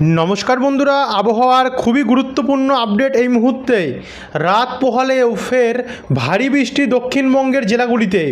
নমস্কার বন্ধুরা, আবহাওয়ার খুবই গুরুত্বপূর্ণ আপডেট এই মুহূর্তে। রাত পোহালেও ফের ভারী বৃষ্টি দক্ষিণবঙ্গের জেলাগুলিতে।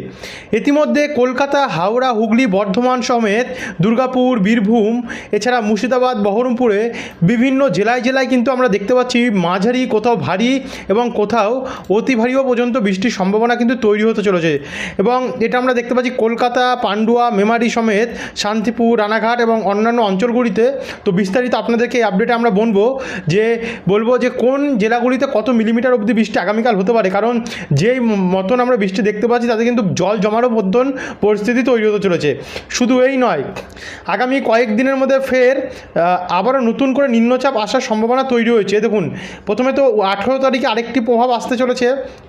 ইতিমধ্যে কলকাতা, হাওড়া, হুগলি, বর্ধমান সমেত দুর্গাপুর, বীরভূম, এছাড়া মুর্শিদাবাদ, বহরমপুরে বিভিন্ন জেলায় জেলায় কিন্তু আমরা দেখতে পাচ্ছি মাঝারি, কোথাও ভারী এবং কোথাও অতি ভারীও পর্যন্ত বৃষ্টির সম্ভাবনা কিন্তু তৈরি হতে চলেছে। এবং এটা আমরা দেখতে পাচ্ছি কলকাতা, পান্ডুয়া, মেমারি সমেত শান্তিপুর, রানাঘাট এবং অন্যান্য অঞ্চলগুলিতে। তো বিস্তারিত আপনাদেরকে এই আপডেটে আমরা বলব যে বলব যে কোন জেলাগুলিতে কত মিলিমিটার অবধি বৃষ্টি আগামীকাল হতে পারে। কারণ যেই মতন আমরা বৃষ্টি দেখতে পাচ্ছি, তাতে কিন্তু জল জমারও মতন পরিস্থিতি তৈরি হতে চলেছে। শুধু এই নয়, আগামী কয়েকদিনের মধ্যে ফের আবারও নতুন করে নিম্নচাপ আসার সম্ভাবনা তৈরি হয়েছে। দেখুন, প্রথমে তো আঠেরো তারিখে আরেকটি প্রভাব আসতে চলেছে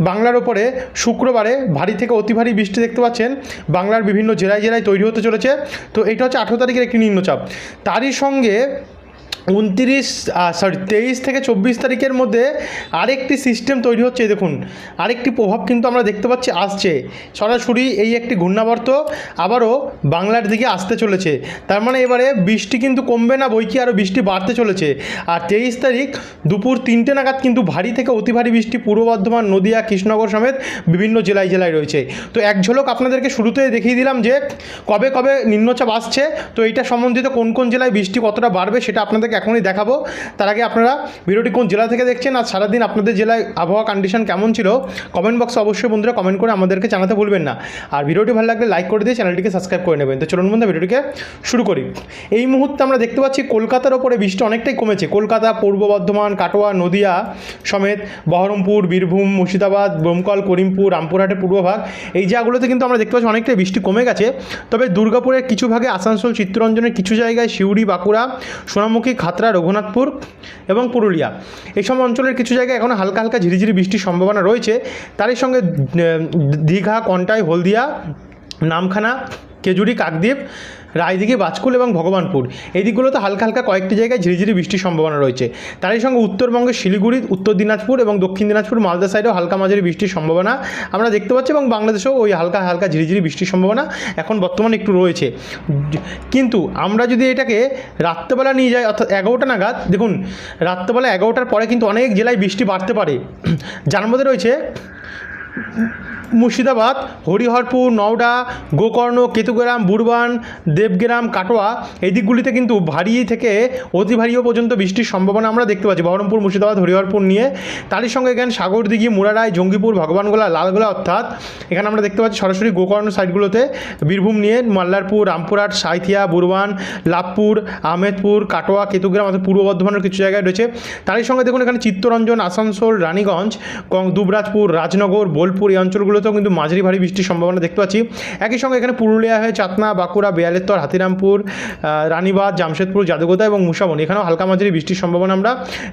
বাংলার ওপরে শুক্রবারে ভারী থেকে অতি ভারী বৃষ্টি দেখতে পাচ্ছেন। বাংলার বিভিন্ন জেলায় জেলায় তৈরি হতে চলেছে। তো এটা হচ্ছে আঠেরো তারিখের একটি নিম্নচাপ। তারই সঙ্গে উনত্রিশ সরি তেইশ থেকে চব্বিশ তারিখের মধ্যে আরেকটি সিস্টেম তৈরি হচ্ছে দেখুন। আরেকটি প্রভাব কিন্তু আমরা দেখতে পাচ্ছি, আসছে। সরাসরি এই একটি ঘূর্ণাবর্ত আবারও বাংলার দিকে আসতে চলেছে। তার মানে এবারে বৃষ্টি কিন্তু কমবে না বই কি আরও বৃষ্টি বাড়তে চলেছে। আর তেইশ তারিখ দুপুর তিনটে নাগাদ কিন্তু ভারী থেকে অতি ভারী বৃষ্টি পূর্ব বর্ধমান, নদিয়া, কৃষ্ণনগর সমেত বিভিন্ন জেলায় জেলায় রয়েছে। তো এক ঝলক আপনাদেরকে শুরুতে দেখিয়ে দিলাম যে কবে কবে নিম্নচাপ আসছে। তো এইটা সম্বন্ধিত কোন কোন জেলায় বৃষ্টি কতটা বাড়বে সেটা আপনাদেরকে এখনই দেখাবো। তার আগে আপনারা ভিডিওটি কোন জেলা থেকে দেখছেন আর সারাদিন আপনাদের জেলায় আবহাওয়া কন্ডিশন কেমন ছিল কমেন্ট বক্সে অবশ্যই বন্ধুরা কমেন্ট করে আমাদেরকে জানাতে ভুলবেন না। আর ভিডিওটি ভালো লাগলে লাইক করে দিয়ে চ্যানেলটিকে সাবস্ক্রাইব করে নেবেন। তো চলুন বন্ধু ভিডিওটিকে শুরু করি। এই মুহূর্তে আমরা দেখতে পাচ্ছি কলকাতার ওপরে বৃষ্টি অনেকটাই কমেছে। কলকাতা, পূর্ব বর্ধমান, কাটোয়া, নদিয়া সমেত বহরমপুর, বীরভূম, মুর্শিদাবাদ বোমকল করিমপুর, রামপুরহাটের পূর্বভাগ এই জায়গাগুলোতে কিন্তু আমরা দেখতে পাচ্ছি অনেকটাই বৃষ্টি কমে গেছে। তবে দুর্গাপুরের কিছু ভাগে আসানসোল, চিত্তরঞ্জনের কিছু জায়গায়, সিউড়ি, বাঁকুড়া, সোনামুখী খাতড়া, রঘুনাথপুর এবং পুরুলিয়া। এই সব অঞ্চলের কিছু জায়গায় এখন হালকা হালকা ঝিরিঝিরি বৃষ্টির সম্ভাবনা রয়েছে। তারই সঙ্গে দীঘা, কন্টাই, হলদিয়া, নামখানা কেজুরি কাকদ্বীপ রায়দিঘি, বাজকুল এবং ভগবানপুর। এই দিকগুলোতে হালকা হালকা কয়েকটি জায়গায় ঝিরিঝিরি বৃষ্টির সম্ভাবনা রয়েছে। তারই সঙ্গে উত্তরবঙ্গের শিলিগুড়ি, উত্তর দিনাজপুর এবং দক্ষিণ দিনাজপুর, মালদা সাইডেও হালকা মাঝারি বৃষ্টির সম্ভাবনা আমরা দেখতে পাচ্ছি এবং বাংলাদেশেও ওই হালকা হালকা ঝিরিঝিরি বৃষ্টির সম্ভাবনা এখন বর্তমানে একটু রয়েছে। কিন্তু আমরা যদি এটাকে রাত্রেবেলা নিয়ে যাই, অর্থাৎ এগারোটা নাগাদ, দেখুন, রাত্রেবেলা এগারোটার পরে কিন্তু অনেক জেলায় বৃষ্টি বাড়তে পারে। যার মধ্যে রয়েছে মুর্শিদাবাদ, হরিহরপুর, নওডা, গোকর্ণ, কেতুগ্রাম বুরবান দেবগ্রাম, কাটোয়া এই দিকগুলিতে কিন্তু ভারী থেকে অতি ভারীও পর্যন্ত বৃষ্টির সম্ভাবনা আমরা দেখতে পাচ্ছি। বহরমপুর, মুর্শিদাবাদ, হরিহরপুর নিয়ে তারই সঙ্গে এখানে সাগরদিঘি মুরারায় জঙ্গিপুর, ভগবানগোলা, লালগোলা অর্থাৎ এখানে আমরা দেখতে পাচ্ছি সরাসরি গোকর্ণ সাইডগুলোতে বীরভূম নিয়ে মাল্লারপুর, রামপুরহাট, সাঁইথিয়া বুরবান লাভপুর, আহমেদপুর, কাটোয়া, কেতুগ্রাম অর্থাৎ পূর্ব বর্ধমানের কিছু জায়গায় রয়েছে। তারই সঙ্গে দেখুন এখানে চিত্তরঞ্জন, আসানসোল, রানীগঞ্জ দুবরাজপুর, রাজনগর, বোলপুর এই অঞ্চলগুলোতেও কিন্তু মাঝারি ভারী বৃষ্টির সম্ভাবনা দেখতে পাচ্ছি। একই সঙ্গে এখানে পুরুলিয়া হয়ে চাতনা, বাঁকুড়া, বেয়ালেত্তর, হাতিরামপুর রানীবাদ জামশেদপুর জাদুগোদা এবং মুসাবন, এখানেও হালকা মাঝারি বৃষ্টির সম্ভাবনা আমরা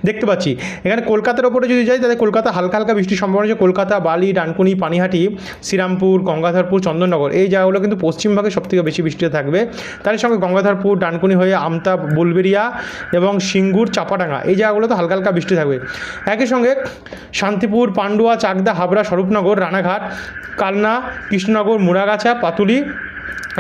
দেখতে পাচ্ছি। এখানে কলকাতার ওপরে যদি যাই, তাহলে কলকাতা হালকা হালকা বৃষ্টির সম্ভাবনা আছে কলকাতা, বালি, ডানকুনি, পানিহাটি, শ্রীরামপুর, গঙ্গাধরপুর, চন্দননগর, এই জায়গাগুলো কিন্তু পশ্চিমভাগে সবথেকে বেশি বৃষ্টি থাকবে। তার সঙ্গে গঙ্গাধরপুর, ডানকুনি হয়ে আমতা, বুলবেরিয়া এবং সিঙ্গুর, চাপাডাঙ্গা, এই জায়গাগুলোতে হালকা হালকা বৃষ্টি থাকবে। একই সঙ্গে শান্তিপুর, পান্ডুয়া, চাকদা, হাবড়া, স্বরূপনগর, রানাঘাট কালনা কৃষ্ণনগর মোড়াগাছা পাতুলি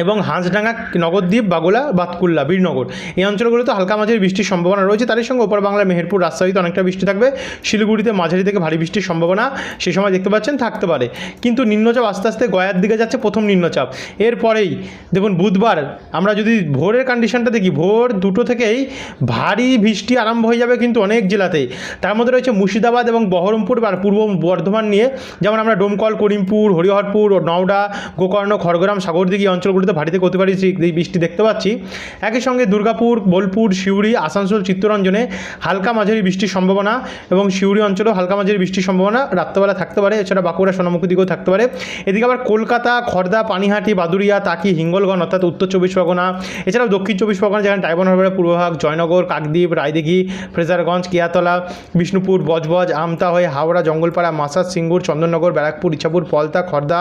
এবং হাঁসডাঙ্গা, নগরদ্বীপ, বাগোলা, বাতকুল্লা, বীরনগর। এই অঞ্চলগুলোতে হালকা মাঝারি বৃষ্টির সম্ভাবনা রয়েছে। তারই সঙ্গে ওপর বাংলা মেহেরপুর রাজশাহীতে অনেকটা বৃষ্টি থাকবে। শিলিগুড়িতে মাঝারি থেকে ভারী বৃষ্টির সম্ভাবনা সেই সময় দেখতে পাচ্ছেন, থাকতে পারে। কিন্তু নিম্নচাপ আস্তে আস্তে গয়ার দিকে যাচ্ছে প্রথম নিম্নচাপ। এরপরেই দেখুন, বুধবার আমরা যদি ভোরের কন্ডিশনটা দেখি, ভোর দুটো থেকেই ভারী বৃষ্টি আরম্ভ হয়ে যাবে কিন্তু অনেক জেলাতেই। তার মধ্যে রয়েছে মুর্শিদাবাদ এবং বহরমপুর আর পূর্ব বর্ধমান নিয়ে। যেমন আমরা ডোমকল, করিমপুর, হরিহরপুর, নওডা, গোকর্ণ, খড়গ্রাম, সাগরদিঘি এই অঞ্চলগুলিতে ভারী থেকে অতি এই বৃষ্টি দেখতে পাচ্ছি। একই সঙ্গে দুর্গাপুর, বোলপুর সিউড়ি আসানসোল, চিত্তরঞ্জনে হালকা মাঝারি বৃষ্টির সম্ভাবনা এবং সিউড়ি অঞ্চলেও হালকা মাঝারি বৃষ্টির সম্ভাবনা রাত্রেবেলা থাকতে পারে। এছাড়া বাঁকুড়া, সোনামুখী দিকেও থাকতে পারে। এদিকে আবার কলকাতা খড়দা পানিহাটি বাদুরিয়া তাকি, হিঙ্গলগঞ্জ অর্থাৎ উত্তর চব্বিশ পরগনা, এছাড়াও দক্ষিণ চব্বিশ পরগনা যেখানে ডায়মন্ড হারবারের পূর্বভাগ, জয়নগর, কাকদ্বীপ, রায়দিঘি, ফ্রেজারগঞ্জ, কিয়াতলা, বিষ্ণুপুর, বজবজ আমতা হয়ে হাওড়া, জঙ্গলপাড়া মাসাজ সিঙ্গুর, চন্দননগর, ব্যারাকপুর, ইছাপুর, পলতা খড়দা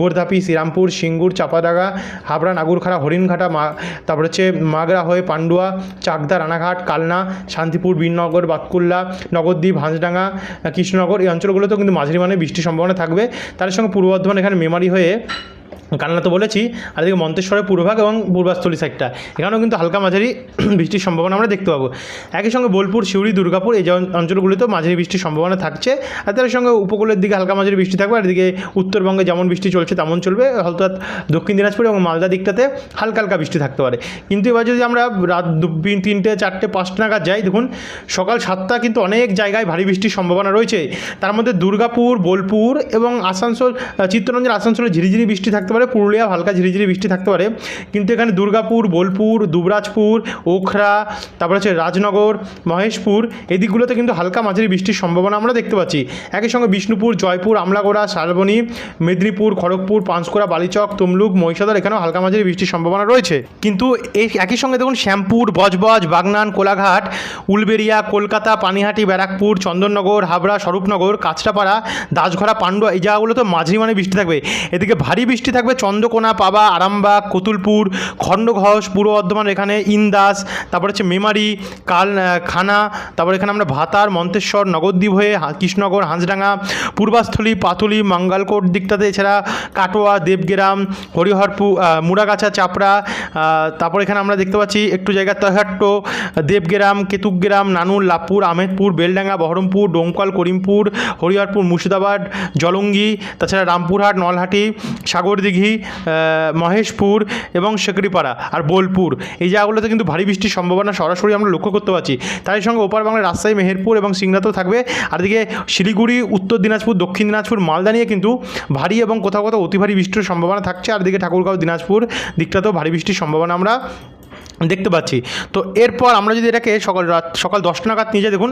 গোরধাপি, শ্রীরামপুর, সিঙ্গুর চাপাডাঙ্গা হাবড়া, নাগুরখাড়া, হরিণঘাটা, মা, তারপর হচ্ছে মাগরা হয়ে পান্ডুয়া, চাকদা, রানাঘাট, কালনা, শান্তিপুর, বীরনগর, বাতকুল্লা, নগরদ্বীপ, হাঁসডাঙ্গা কৃষ্ণনগর, এই অঞ্চলগুলোতেও কিন্তু মাঝারি মানে বৃষ্টির সম্ভাবনা থাকবে। তার সঙ্গে পূর্ব বর্ধমান এখানে মেমারি হয়ে কান্না তো বলেছি, আর এদিকে মন্তেশ্বরের পূর্বভাগ এবং পূর্বাস্থলী সাইডটা এখানেও কিন্তু হালকা মাঝারি বৃষ্টির সম্ভাবনা আমরা দেখতে পাবো। একই সঙ্গে বোলপুর, সিউড়ি, দুর্গাপুর এই অঞ্চলগুলিতেও মাঝারি বৃষ্টির সম্ভাবনা থাকছে। আর তার সঙ্গে উপকূলের দিকে হালকা মাঝারি বৃষ্টি থাকবে, আর এদিকে উত্তরবঙ্গে যেমন বৃষ্টি চলছে তেমন চলবে। হয়তো দক্ষিণ দিনাজপুর এবং মালদা দিকটাতে হালকা হালকা বৃষ্টি থাকতে পারে। কিন্তু এবার যদি আমরা রাত তিনটে, চারটে, পাঁচটা নাগাদ যাই, দেখুন, সকাল সাতটা কিন্তু অনেক জায়গায় ভারী বৃষ্টির সম্ভাবনা রয়েছে। তার মধ্যে দুর্গাপুর, বোলপুর এবং আসানসোল চিত্তরঞ্জন আসানসোলে ঝিরিঝিরি বৃষ্টি থাকতে পারে। পুরুলিয়া হালকা ঝিরিঝিরি বৃষ্টি থাকতে পারে। কিন্তু এখানে দুর্গাপুর, বোলপুর, দুবরাজপুর, ওখরা, তারপর হচ্ছে রাজনগর, মহেশপুর এই দিকগুলোতে কিন্তু হালকা মাঝারি বৃষ্টির সম্ভাবনা আমরা দেখতে পাচ্ছি। একই সঙ্গে বিষ্ণুপুর, জয়পুর, আমলাগোড়া, শালবনী, মেদিনীপুর, খড়গপুর, পাঁশকুড়া, বালিচক, তমলুক, মহিষাদল এখানেও হালকা মাঝারি বৃষ্টির সম্ভাবনা রয়েছে। কিন্তু এই একই সঙ্গে দেখুন শ্যামপুর, বজবজ, বাগনান, কোলাঘাট, উলবেরিয়া, কলকাতা, পানিহাটি, ব্যারাকপুর, চন্দননগর, হাবড়া, স্বরূপনগর, কাঁচরাপাড়া দাসঘরা পান্ডুয়া, এই জায়গাগুলোতে মাঝারি মানে বৃষ্টি থাকবে। এদিকে ভারী বৃষ্টি থাকবে চন্দ্রকোনা, পাবা, আরামবাগ, কতুলপুর, খণ্ডঘোষ, পূর্ব বর্ধমান, এখানে ইন্দাস, তারপর হচ্ছে মেমারি, কাল খানা, তারপর এখানে আমরা ভাতার, মন্তেশ্বর, নগরদ্বীপ হয়ে কৃষ্ণনগর, হাঁসডাঙ্গা, পূর্বাস্থলী, পাতুলি, মাঙ্গালকোট দিকটাতে, এছাড়া কাটোয়া, দেবগ্রাম হরিহরপুর মুড়াগাছা, চাপড়া তারপর এখানে আমরা দেখতে পাচ্ছি একটু জায়গা, তহাট্ট, দেবগ্রাম কেতুগ্রাম নানুর লাভপুর আহমেদপুর বেলডাঙ্গা, বহরমপুর, ডোমকল, করিমপুর, হরিহরপুর, মুর্শিদাবাদ, জলঙ্গি, তাছাড়া রামপুরহাট, নলহাটি, সাগরদিঘি আহ, মহেশপুর এবং শেকড়িপাড়া আর বোলপুর। এই জায়গাগুলোতে কিন্তু ভারী বৃষ্টির সম্ভাবনা সরাসরি আমরা লক্ষ্য করতে পারছি। তার সঙ্গে ওপার বাংলার রাজশাহী মেহেরপুর এবং সিংড়াতেও থাকবে। আর এদিকে শিলিগুড়ি উত্তর দিনাজপুর দক্ষিণ দিনাজপুর মালদা নিয়ে কিন্তু ভারী এবং কোথাও কোথাও অতি ভারী বৃষ্টির সম্ভাবনা থাকছে। আর এদিকে ঠাকুরগাঁও দিনাজপুর দিকটাতেও ভারী বৃষ্টির সম্ভাবনা আমরা দেখতে পাচ্ছি। তো এরপর আমরা যদি এটাকে সকাল রাত সকাল দশটা নাগাদ নিয়ে যাই দেখুন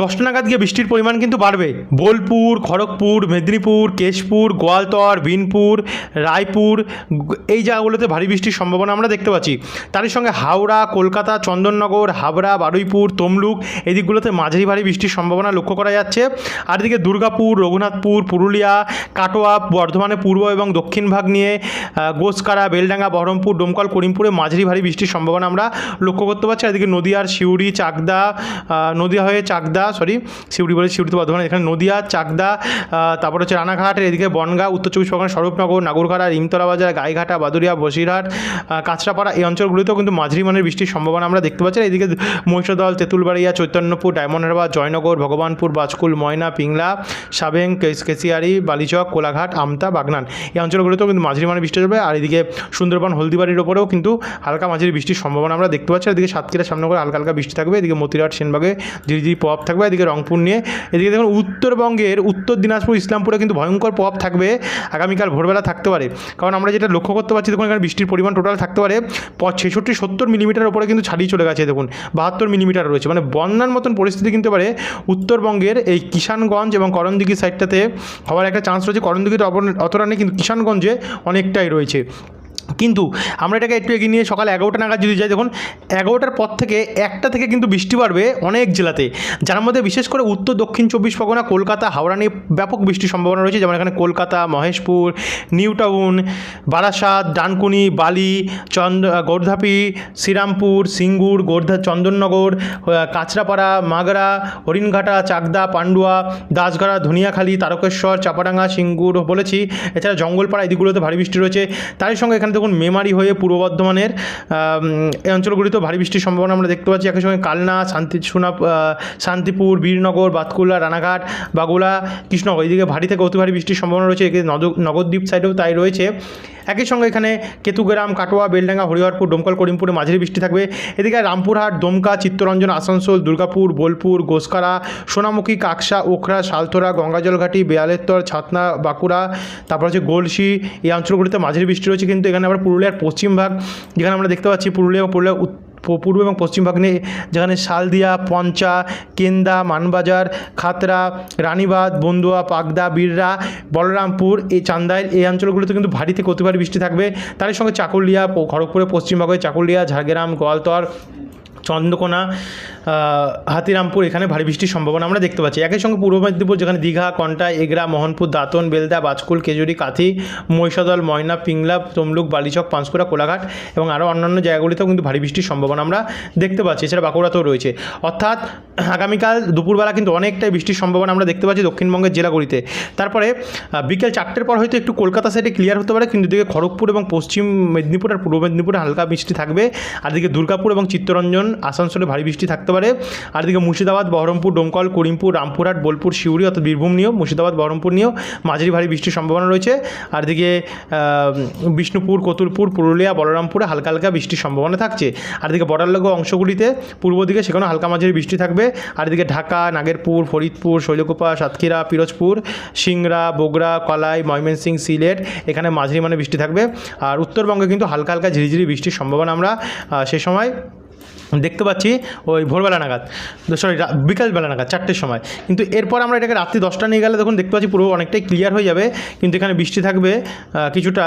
দশটা নাগাদ গিয়ে বৃষ্টির পরিমাণ কিন্তু বাড়বে। বোলপুর, খড়গপুর, মেদিনীপুর, কেশপুর, গোয়ালতর বিনপুর রায়পুর, এই জায়গাগুলোতে ভারী বৃষ্টির সম্ভাবনা আমরা দেখতে পাচ্ছি। তারই সঙ্গে হাওড়া, কলকাতা, চন্দননগর, হাবড়া, বারুইপুর, তমলুক এই দিকগুলোতে মাঝারি ভারী বৃষ্টির সম্ভাবনা লক্ষ্য করা যাচ্ছে। আর এদিকে দুর্গাপুর, রঘুনাথপুর, পুরুলিয়া, কাটোয়া, বর্ধমানে পূর্ব এবং দক্ষিণ ভাগ নিয়ে গোসকারা, বেলডাঙ্গা, বহরমপুর, ডোমকল, করিমপুরে মাঝারি ভারী বৃষ্টির সম্ভাবনা আমরা লক্ষ্য করতে পারছি। আর এদিকে নদীয়ার শিউড়ি চাকদা নদীয়া হয়ে চাকদা সরি শিউড়ি বলে শিউড়ি তো বর্ধমান এখানে নদিয়া, চাকদা তারপর হচ্ছে রানাঘাট, এদিকে বনগাঁ, উত্তর চব্বিশ পরগনা, স্বরূপনগর নাগরখাড়া রিমতলা বাজার, গাইঘাটা, বাদুরিয়া, বসিরহাট কাঁচরাপাড়া এই অঞ্চলগুলিতেও কিন্তু মাঝারি মানের বৃষ্টির সম্ভাবনা আমরা দেখতে পাচ্ছি। এদিকে মহিষাদল, তেঁতুলবাড়িয়া, চৈতন্যপুর ডায়মন্ড হারবার জয়নগর, ভগবানপুর, বাজকুল, ময়না, পিংলা, সাবেং কেশিয়ারি, বালিচক, কোলাঘাট, আমতা, বাগনান এই অঞ্চলগুলোতেও কিন্তু মাঝারি মানের বৃষ্টি হবে আর এদিকে সুন্দরবন, হলদিবাড়ির ওপরেও কিন্তু হালকা মাঝারি বৃষ্টির সম্ভাবনা আমরা দেখতে পাচ্ছি। এদিকে সাতক্ষীরার সামনে করে হালকা হালকা বৃষ্টি থাকবে। এদিকে মতিরাট সেনবাগে, ঝিরিঝিরি প্রভাব থাকবে এদিকে রংপুর নিয়ে। এদিকে দেখুন উত্তরবঙ্গের উত্তর দিনাজপুর, ইসলামপুরে কিন্তু ভয়ঙ্কর প্রভাব থাকবে। আগামীকাল ভোরবেলা থাকতে পারে। কারণ আমরা যেটা লক্ষ্য করতে পারছি, দেখুন এখানে বৃষ্টির পরিমাণ টোটাল থাকতে পারে। ছেষট্টি, সত্তর মিলিমিটার ওপরে কিন্তু ছাড়িয়ে চলে গেছে, দেখুন। বাহাত্তর মিলিমিটার রয়েছে। মানে বন্যার মতন পরিস্থিতি কিন্তু পারে উত্তরবঙ্গের এই কিষানগঞ্জ এবং করণদিঘি সাইডটাতে হওয়ার একটা চান্স রয়েছে। করণদিঘিতে অপ- অতটা নেই কিন্তু কিষানগঞ্জে অনেকটাই রয়েছে। কিন্তু আমরা এটাকে একটু এগিয়ে নিয়ে সকাল এগারোটা নাগাদ যদি যাই, দেখুন, এগারোটার পর থেকে একটা থেকে কিন্তু বৃষ্টি বাড়বে অনেক জেলাতে। যার মধ্যে বিশেষ করে উত্তর, দক্ষিণ চব্বিশ পরগনা, কলকাতা, হাওড়া নিয়ে ব্যাপক বৃষ্টির সম্ভাবনা রয়েছে। যেমন এখানে কলকাতা, মহেশপুর নিউ টাউন বারাসাত, ডানকুনি, বালি, চন্দ, গোর্ধাপি, শ্রীরামপুর, সিঙ্গুর, গোর্ধা, চন্দননগর কাঁচরাপাড়া, মাগরা, হরিণঘাটা, চাকদা, পান্ডুয়া, দাসগড়া, ধনিয়াখালী, তারকেশ্বর, চাপাডাঙ্গা, সিঙ্গুর বলেছি। এছাড়া জঙ্গলপাড়া এই দিকগুলোতে ভারী বৃষ্টি রয়েছে। তারই সঙ্গে এখানে দেখুন মেমারি হয়ে পূর্ব বর্ধমানের এই অঞ্চলগুলিতেও ভারী বৃষ্টির সম্ভাবনা আমরা দেখতে পাচ্ছি, একই সঙ্গে কালনা, শান্তি সুনা শান্তিপুর, বীরনগর বাতকুল্লা রানাঘাট, বাগুলা, কৃষ্ণনগর, এইদিকে ভারী থেকে অতি ভারী বৃষ্টির সম্ভাবনা রয়েছে, এদিকে নগরদ্বীপ সাইডেও তাই রয়েছে। একই সঙ্গে এখানে কেতুগ্রাম, কাটোয়া, বেলডাঙ্গা, হরিহরপুর, ডোমকল, করিমপুরে মাঝারি বৃষ্টি থাকবে। এদিকে রামপুরহাট, দমকা, চিত্তরঞ্জন, আসানসোল, দুর্গাপুর, বোলপুর, গোসকারা, সোনামুখী, কাকসা, ওখরা সালতোরা গঙ্গাজলঘাটি, বেয়ালেত্তর, ছাতনা, বাঁকুড়া, তারপর হচ্ছে গোলসি, এই অঞ্চলগুলিতে মাঝারি বৃষ্টি রয়েছে। কিন্তু এখানে আবার পুরুলিয়ার পশ্চিম ভাগ, যেখানে আমরা দেখতে পাচ্ছি পুরুলিয়া পুরুলিয়া পূর্ব এবং পশ্চিম ভাগ নিয়ে যেখানে শালদিয়া, পঞ্চা, কেন্দা, মানবাজার, খাতরা রানীবাদ বন্দুয়া, পাগদা, বিড়রা, বলরামপুর, এই চান্দাইল, এই অঞ্চলগুলোতে কিন্তু ভারী থেকে অতি ভারী বৃষ্টি থাকবে। তার সঙ্গে চাকুলিয়া খড়গপুরে খড়গপুরের পশ্চিম চাকুলিয়া, ঝাড়গ্রাম, গোয়ালতর, চন্দ্রকোনা হাতিরামপুর, এখানে ভারী বৃষ্টির সম্ভাবনা আমরা দেখতে পাচ্ছি। একই সঙ্গে পূর্ব মেদিনীপুর, যেখানে দীঘা কন্টা এগরা, মোহনপুর, দাঁতন, বেলদা, বাজকুল, কেজুরি, কাথি, মহিষাদল, ময়না, পিংলা, তমলুক, বালিচক, পাঁশকুড়া, কোলাঘাট এবং আরও অন্যান্য জায়গাগুলিতেও কিন্তু ভারী বৃষ্টির সম্ভাবনা আমরা দেখতে পাচ্ছি। এছাড়া বাঁকুড়াতেও রয়েছে। অর্থাৎ আগামীকাল দুপুরবেলা কিন্তু অনেকটাই বৃষ্টির সম্ভাবনা আমরা দেখতে পাচ্ছি দক্ষিণবঙ্গের জেলাগুলিতে। তারপরে বিকেল চারটের পর হয়তো একটু কলকাতা সাইডে ক্লিয়ার হতে পারে, কিন্তু দিকে খড়গপুর এবং পশ্চিম মেদিনীপুর আর পূর্ব মেদিনীপুরে হালকা বৃষ্টি থাকবে। আর দিকে দুর্গাপুর এবং চিত্তরঞ্জন, আসানসোলে ভারী বৃষ্টি থাকতে আর দিকে মুর্শিদাবাদ বহরমপুর ডোমকল করিমপুর রামপুরহাট বোলপুর শিউরি অর্থাৎ বীরভূম নিয়েও মুর্শিদাবাদ বহরমপুর নিয়েও মাঝারি ভারী বৃষ্টির সম্ভাবনা রয়েছে। আর দিকে আহ, বিষ্ণুপুর কতুলপুর পুরুলিয়া বলরামপুরে হালকা হালকা বৃষ্টির সম্ভাবনা থাকছে। আর দিকে বর্ডার অংশগুলিতে পূর্ব দিকে সেখানে হালকা মাঝারি বৃষ্টি থাকবে। আর এদিকে ঢাকা নাগেরপুর ফরিদপুর শৈলকুপা সাতক্ষীরা পিরোজপুর সিংড়া বগুড়া কলাই ময়মনসিং সিলেট এখানে মাঝারি মানে বৃষ্টি থাকবে। আর উত্তরবঙ্গে কিন্তু হালকা হালকা ঝিরিঝিরি বৃষ্টির সম্ভাবনা আমরা সে সময় দেখতে পাচ্ছি ওই ভোরবেলা নাগাদ সরি বিকালবেলা নাগাদ, চারটের সময়। কিন্তু এরপর আমরা এটাকে রাত্রি দশটা নিয়ে গেলে তখন দেখতে পাচ্ছি পুরো অনেকটাই ক্লিয়ার হয়ে যাবে। কিন্তু এখানে বৃষ্টি থাকবে কিছুটা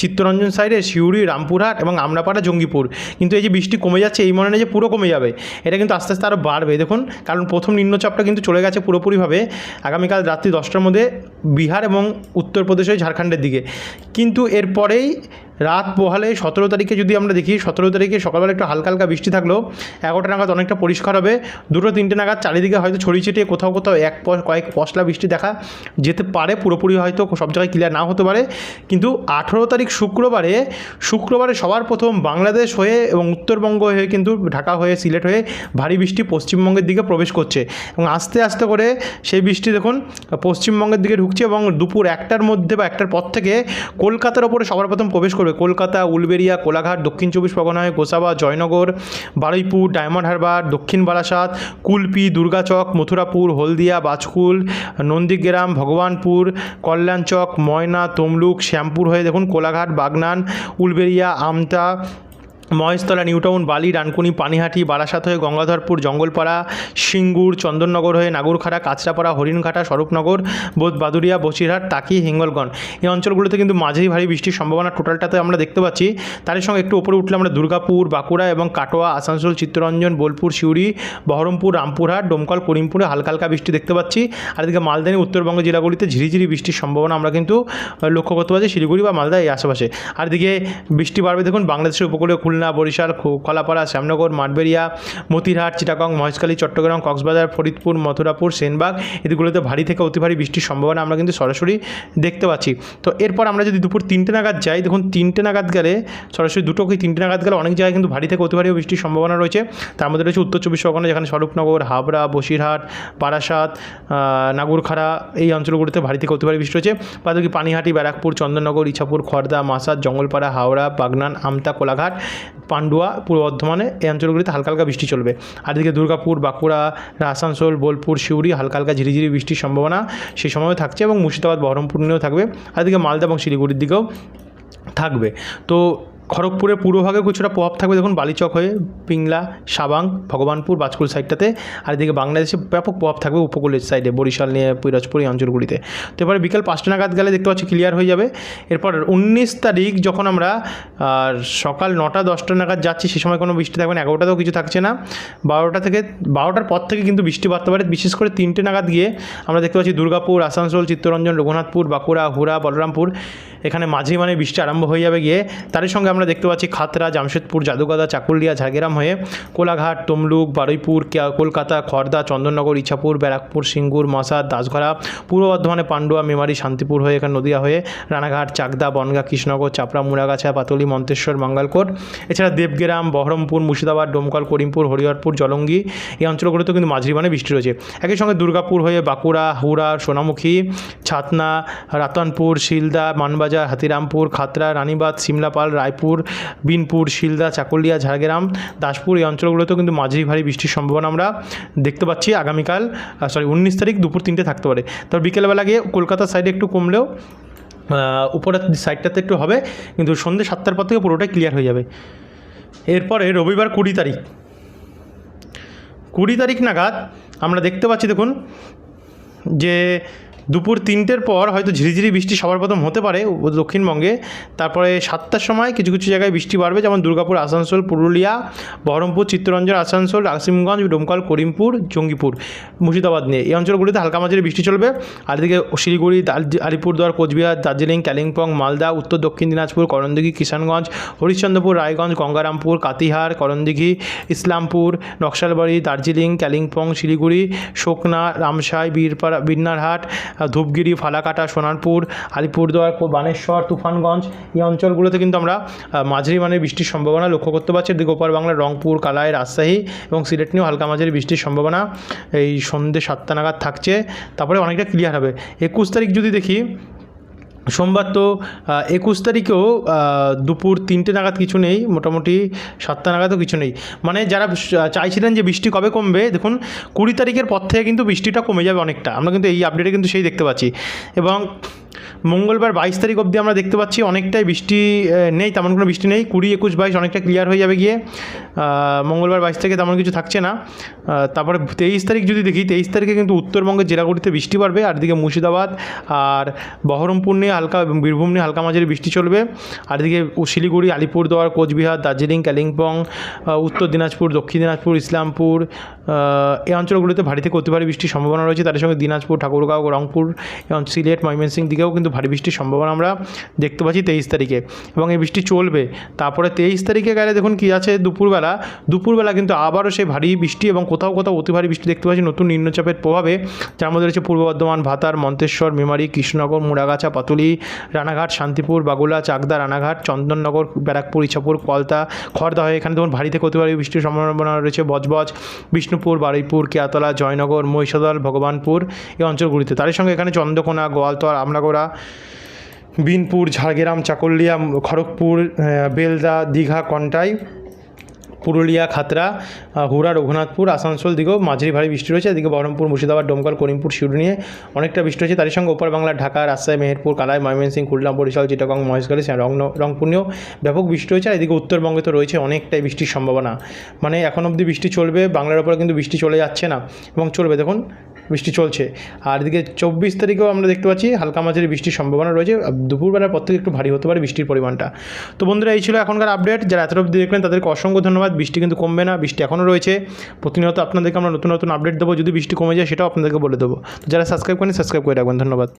চিত্তরঞ্জন সাইডে সিউড়ি, রামপুরহাট এবং আমরাপাড়া, জঙ্গিপুর। কিন্তু এই যে বৃষ্টি কমে যাচ্ছে, এই মনে নেই যে পুরো কমে যাবে। এটা কিন্তু আস্তে আস্তে আরও বাড়বে। দেখুন, কারণ প্রথম নিম্নচাপটা কিন্তু চলে গেছে পুরোপুরিভাবে আগামীকাল রাত্রি দশটার মধ্যে বিহার এবং উত্তরপ্রদেশ হয়ে ঝাড়খণ্ডের দিকে। কিন্তু এরপরেই রাত পোহালে সতেরো তারিখে যদি আমরা দেখি, সতেরো তারিখে সকালবেলা একটু হালকা হালকা বৃষ্টি থাকলেও এগারোটা নাগাদ অনেকটা পরিষ্কার হবে। দুটো তিনটে নাগাদ চারিদিকে হয়তো ছড়িয়ে ছিটিয়ে কোথাও কোথাও এক কয়েক পশলা বৃষ্টি দেখা যেতে পারে, পুরোপুরি হয়তো সব জায়গায় ক্লিয়ার না হতে পারে। কিন্তু আঠেরো তারিখ শুক্রবারে শুক্রবারে সবার প্রথম বাংলাদেশ হয়ে এবং উত্তরবঙ্গ হয়ে কিন্তু ঢাকা হয়ে, সিলেট হয়ে ভারী বৃষ্টি পশ্চিমবঙ্গের দিকে প্রবেশ করছে। এবং আস্তে আস্তে করে সেই বৃষ্টি দেখুন, পশ্চিমবঙ্গের দিকে ঢুকছে এবং দুপুর একটার মধ্যে বা একটার পর থেকে কলকাতার ওপরে সবার প্রথম প্রবেশ করবে। কলকাতা উলবেরিয়া কোলাঘাট, দক্ষিণ চব্বিশ পরগনায় গোসাবা, জয়নগর, বারুইপুর, ডায়মন্ড হারবার, দক্ষিণ বারাসাত, কুলপি, দুর্গাচক, মথুরাপুর, হলদিয়া, বাজকুল, নন্দীগ্রাম, ভগবানপুর, কল্যাণচক, ময়না, তমলুক, শ্যামপুর হয়ে দেখুন কোলাঘাট, বাগনান উলবেরিয়া আমতা মহেশতলা, নিউটাউন, বালি, ডানকুনি, পানিহাটি, বারাসাত হয়ে গঙ্গাধরপুর, জঙ্গলপাড়া, সিঙ্গুর, চন্দননগর হয়ে নাগরখাড়া, কাঁচরাপাড়া, হরিণঘাটা, স্বরূপনগর, বোধ বাদুরিয়া, বসিরহাট, তাকি, হিঙ্গলগঞ্জ। এই অঞ্চলগুলোতে কিন্তু মাঝারি ভারী বৃষ্টির সম্ভাবনা টোটালটাতে আমরা দেখতে পাচ্ছি। তার সঙ্গে একটু উপরে উঠলে আমরা দুর্গাপুর, বাঁকুড়া এবং কাটোয়া, আসানসোল, চিত্তরঞ্জন, বোলপুর, সিউড়ি, বহরমপুর, রামপুরহাট, ডোমকল, করিমপুরে হালকা হালকা বৃষ্টি দেখতে পাচ্ছি। আর এদিকে মালদানি, উত্তরবঙ্গ জেলাগুলিতে ঝিরিঝিরি বৃষ্টির সম্ভাবনা আমরা কিন্তু লক্ষ্য করতে পারছি। শিলিগুড়ি বা মালদা এই আশেপাশে। আর এদিকে বৃষ্টি বাড়বে দেখুন বাংলাদেশের উপকূলীয় খুলনা বরিশাল, খো- খোলাপাড়া, শ্যামনগর মাঠবেরিয়া মতিরহাট, চিটাগং, মহেশখালী, চট্টগ্রাম, কক্সবাজার, ফরিদপুর, মথুরাপুর, সেনবাগ এদিকগুলোতে ভারী থেকে অতি ভারী বৃষ্টির সম্ভাবনা আমরা কিন্তু সরাসরি দেখতে পাচ্ছি। তো এরপর আমরা যদি দুপুর তিনটে নাগাদ যাই, দেখুন তিনটে নাগাদ গেলে, সরাসরি দুটো কি তিনটে নাগাদ গেলে অনেক জায়গায় কিন্তু ভারী থেকে অতি ভারী বৃষ্টির সম্ভাবনা রয়েছে। তার মধ্যে রয়েছে উত্তর চব্বিশ পরগনা, যেখানে স্বরূপনগর, হাবড়া, বসিরহাট বারাসাত নাগরখাড়া এই অঞ্চলগুলিতে ভারী থেকে অতি ভারী বৃষ্টি রয়েছে। বাদবাকি পানিহাটি, ব্যারাকপুর, চন্দননগর, ইছাপুর খড়দা মাসাদ, জঙ্গলপাড়া, হাওড়া, বাগনান, আমতা, কোলাঘাট পান্ডুয়া পূর্ব বর্ধমানে এই অঞ্চলগুলিতে হালকা হালকা বৃষ্টি চলবে। আর এদিকে দুর্গাপুর, বাঁকুড়া, আসানসোল, বোলপুর সিউড়ি হালকা হালকা ঝিরিঝিরি বৃষ্টির সম্ভাবনা সেই সময়ও থাকছে এবং মুর্শিদাবাদ, বহরমপুর নিয়েও থাকবে। আর এদিকে মালদা এবং শিলিগুড়ির দিকেও থাকবে। তো খড়গপুরের পূর্বভাগে কিছুটা প্রভাব থাকবে দেখুন, বালিচক হয়ে পিংলা, সাবাং, ভগবানপুর বাজকুল সাইডটাতে আর এদিকে বাংলাদেশে ব্যাপক প্রভাব থাকবে উপকূলের সাইডে বরিশাল নিয়ে, পিরোজপুর এই অঞ্চলগুলিতে। তো এবারে বিকেল পাঁচটা নাগাদ গেলে দেখতে পাচ্ছি ক্লিয়ার হয়ে যাবে। এরপর উনিশ তারিখ যখন আমরা সকাল নটা, দশটা নাগাদ যাচ্ছি, সে সময় কোনো বৃষ্টি থাকবে না, এগারোটাতেও কিছু থাকছে না। বারোটা থেকে, বারোটার পর থেকে কিন্তু বৃষ্টি বাড়তে পারে। বিশেষ করে তিনটে নাগাদ গিয়ে আমরা দেখতে পাচ্ছি দুর্গাপুর, আসানসোল, চিত্তরঞ্জন, রঘুনাথপুর, বাঁকুড়া, হুড়া, বলরামপুর, এখানে মাঝে মানে বৃষ্টি আরম্ভ হয়ে যাবে গিয়ে। তারই সঙ্গে আমরা দেখতে পাচ্ছি খাতরা, জামশেদপুর, জাদুগাদা, চাকুলিয়া, ঝাড়গ্রাম হয়ে কোলাঘাট, তমলুক, বারুইপুর কলকাতা খড়দা চন্দননগর, ইছাপুর, ব্যারাকপুর, সিঙ্গুর মশাদ দাসঘরা, পূর্ব বর্ধমানে পান্ডুয়া, মেমারি, শান্তিপুর হয়ে এখানে নদীয়া হয়ে রানাঘাট, চাকদা, বনগা, কৃষ্ণনগর, চাপড়া, মুড়াগাছা, পাতলি, মন্তেশ্বর, মঙ্গলকোট। এছাড়া দেবগ্রাম, বহরমপুর, মুর্শিদাবাদ, ডোমকল, করিমপুর, হরিহরপুর, জলঙ্গি এই অঞ্চলগুলোতেও কিন্তু মাঝারি মানে বৃষ্টি রয়েছে। একই সঙ্গে দুর্গাপুর হয়ে বাঁকুড়া হুড়া সোনামুখী, ছাতনা, রাতনপুর, শিলদা, মানবাজার, হাতিরামপুর, খাতরা রানীবাদ সিমলাপাল, রায়পুর বিনপুর, শিলদা, চাকুলিয়া, ঝাড়গ্রাম, দাসপুর এই অঞ্চলগুলোতেও কিন্তু মাঝারি ভারী বৃষ্টির সম্ভাবনা আমরা দেখতে পাচ্ছি আগামীকাল সরি উনিশ তারিখ দুপুর তিনটে থাকতে পারে। তবে বিকেলবেলা গিয়ে কলকাতার সাইডে একটু কমলেও উপরের সাইডটাতে একটু হবে, কিন্তু সন্ধ্যে সাতটার পর থেকে পুরোটাই ক্লিয়ার হয়ে যাবে। এরপরে রবিবার কুড়ি তারিখ। কুড়ি তারিখ নাগাদ আমরা দেখতে পাচ্ছি, দেখুন, যে দুপুর তিনটের পর হয়তো ঝিরিঝিরি বৃষ্টি সবার প্রথম হতে পারে দক্ষিণবঙ্গে। তারপরে সাতটার সময় কিছু কিছু জায়গায় বৃষ্টি বাড়বে, যেমন দুর্গাপুর, আসানসোল, পুরুলিয়া, বহরমপুর, চিত্তরঞ্জন, আসানসোল আসিমগঞ্জ ডোমকল, করিমপুর, জঙ্গিপুর, মুর্শিদাবাদ নিয়ে। এই অঞ্চলগুলিতে হালকা মাঝারি বৃষ্টি চলবে। আর এদিকে শিলিগুড়ি আলিপুরদুয়ার, কোচবিহার, দার্জিলিং, কালিম্পং, মালদা, উত্তর দক্ষিণ দিনাজপুর, করণদিঘি, কিষানগঞ্জ, হরিশ্চন্দ্রপুর, রায়গঞ্জ, গঙ্গারামপুর, কাতিহার, করণদিঘি, ইসলামপুর, নকশালবাড়ি, দার্জিলিং, কালিম্পং, শিলিগুড়ি, শোকনা, রামসাই, বীরপাড়া বিন্নারহাট ধূপগিরি, ফালাকাটা, সোনারপুর, আলিপুরদুয়ার বানেশ্বর, তুফানগঞ্জ এই অঞ্চলগুলোতে কিন্তু আমরা মাঝারি মানের বৃষ্টির সম্ভাবনা লক্ষ্য করতে পারছি। ওপার বাংলার রংপুর, কালাই, রাজশাহী এবং সিলেট নিয়েও হালকা মাঝারি বৃষ্টির সম্ভাবনা এই সন্ধ্যে সাতটা নাগাদ থাকছে। তারপরে অনেকটা ক্লিয়ার হবে। একুশ তারিখ যদি দেখি সোমবার তো একুশ তারিখেও দুপুর তিনটে নাগাদ কিছু নেই, মোটামুটি সাতটা নাগাদও কিছু নেই। মানে যারা চাইছিলেন যে বৃষ্টি কবে কমবে, দেখুন, কুড়ি তারিখের পর থেকে কিন্তু বৃষ্টিটা কমে যাবে অনেকটা। আমরা কিন্তু এই আপডেটে কিন্তু সেই দেখতে পাচ্ছি। এবং মঙ্গলবার বাইশ তারিখ অবধি আমরা দেখতে পাচ্ছি অনেকটাই বৃষ্টি নেই, তেমন কোনো বৃষ্টি নেই। কুড়ি, একুশ, বাইশ অনেকটা ক্লিয়ার হয়ে যাবে গিয়ে। মঙ্গলবার বাইশ তারিখে তেমন কিছু থাকছে না। তারপরে তেইশ তারিখ যদি দেখি, তেইশ তারিখে কিন্তু উত্তরবঙ্গের জেলাগুলিতে বৃষ্টি বাড়বে, আর এদিকে মুর্শিদাবাদ আর বহরমপুর নিয়ে হালকা বীরভূম নিয়ে হালকা মাঝারি বৃষ্টি চলবে। আর এদিকে শিলিগুড়ি, আলিপুরদুয়ার, কোচবিহার, দার্জিলিং, কালিম্পং উত্তর দিনাজপুর, দক্ষিণ দিনাজপুর, ইসলামপুর এই অঞ্চলগুলিতে ভারী থেকে অতি ভারী বৃষ্টির সম্ভাবনা রয়েছে। তাদের সঙ্গে দিনাজপুর, ঠাকুরগাঁও, রংপুর এবং সিলেট, ময়মনসিংহ দিকেও কিন্তু ভারী বৃষ্টির সম্ভাবনা আমরা দেখতে পাচ্ছি তেইশ তারিখে। এবং এই বৃষ্টি চলবে। তারপরে তেইশ তারিখে গেলে দেখুন কী আছে? দুপুরবেলা দুপুরবেলা কিন্তু আবারও সেই ভারী বৃষ্টি এবং কোথাও কোথাও অতি ভারী বৃষ্টি দেখতে পাচ্ছি নতুন নিম্নচাপের প্রভাবে। যার মধ্যে রয়েছে পূর্ব বর্ধমান, ভাতার, মন্তেশ্বর, মেমারি, কৃষ্ণনগর, মুড়াগাছা, পাতুলি, রানাঘাট, শান্তিপুর, বাগুলা, চাকদা, রানাঘাট, চন্দননগর, ব্যারাকপুর, ইছাপুর, কলতা খড়দা হয়ে এখানে দেখুন ভারী থেকে অতি ভারী বৃষ্টির সম্ভাবনা রয়েছে। বজবজ বিষ্ণুপুর বারুইপুর, কেয়াতলা, জয়নগর, মহিষাদল, ভগবানপুর এই অঞ্চলগুলিতে। তার সঙ্গে এখানে চন্দ্রকোনা, গোয়ালতর, আমনাগোড়া, বিনপুর, ঝাড়গ্রাম চাকুলিয়া খড়গপুর বেলদা, দীঘা, কন্টাই পুরুলিয়া খাতড়া হুড়া, রঘুনাথপুর, আসানসোল দিকেও মাঝারি ভারী বৃষ্টি রয়েছে। এদিকে বহরমপুর, মুর্শিদাবাদ, ডোমকল, করিমপুর শিউরি নিয়ে অনেকটা বৃষ্টি রয়েছে তার সঙ্গে ওপার বাংলা ঢাকা, রাজশাহী, মেহেরপুর, কালাই, ময়মনসিং, খুলনা, বরিশাল, চিটাগং, মহেশখালী রং, রংপুর নিয়েও ব্যাপক বৃষ্টি রয়েছে আর এদিকে উত্তরবঙ্গে তো রয়েছে অনেকটাই বৃষ্টির সম্ভাবনা। মানে এখন অবধি বৃষ্টি চলবে, বাংলার ওপরে কিন্তু বৃষ্টি চলে যাচ্ছে না এবং চলবে। দেখুন, বৃষ্টি চলছে। আর এদিকে চব্বিশ তারিখেও আমরা দেখতে পাচ্ছি হালকা মাঝারি বৃষ্টির সম্ভাবনা রয়েছে। দুপুরবেলার পর থেকে একটু ভারী হতে পারে বৃষ্টির পরিমাণটা। তো বন্ধুরা, এই ছিল এখনকার আপডেট। যারা এতটা অবধি দেখলেন, তাদেরকে অসংখ্য ধন্যবাদ। বৃষ্টি কিন্তু কমবে না, বৃষ্টি এখনও রয়েছে। প্রতিনিয়ত আপনাদেরকে আমরা নতুন নতুন আপডেট দেবো। যদি বৃষ্টি কমে যায় সেটাও আপনাদেরকে বলে দেবো। যারা সাবস্ক্রাইব করেন সাবস্ক্রাইব করে রাখবেন। ধন্যবাদ।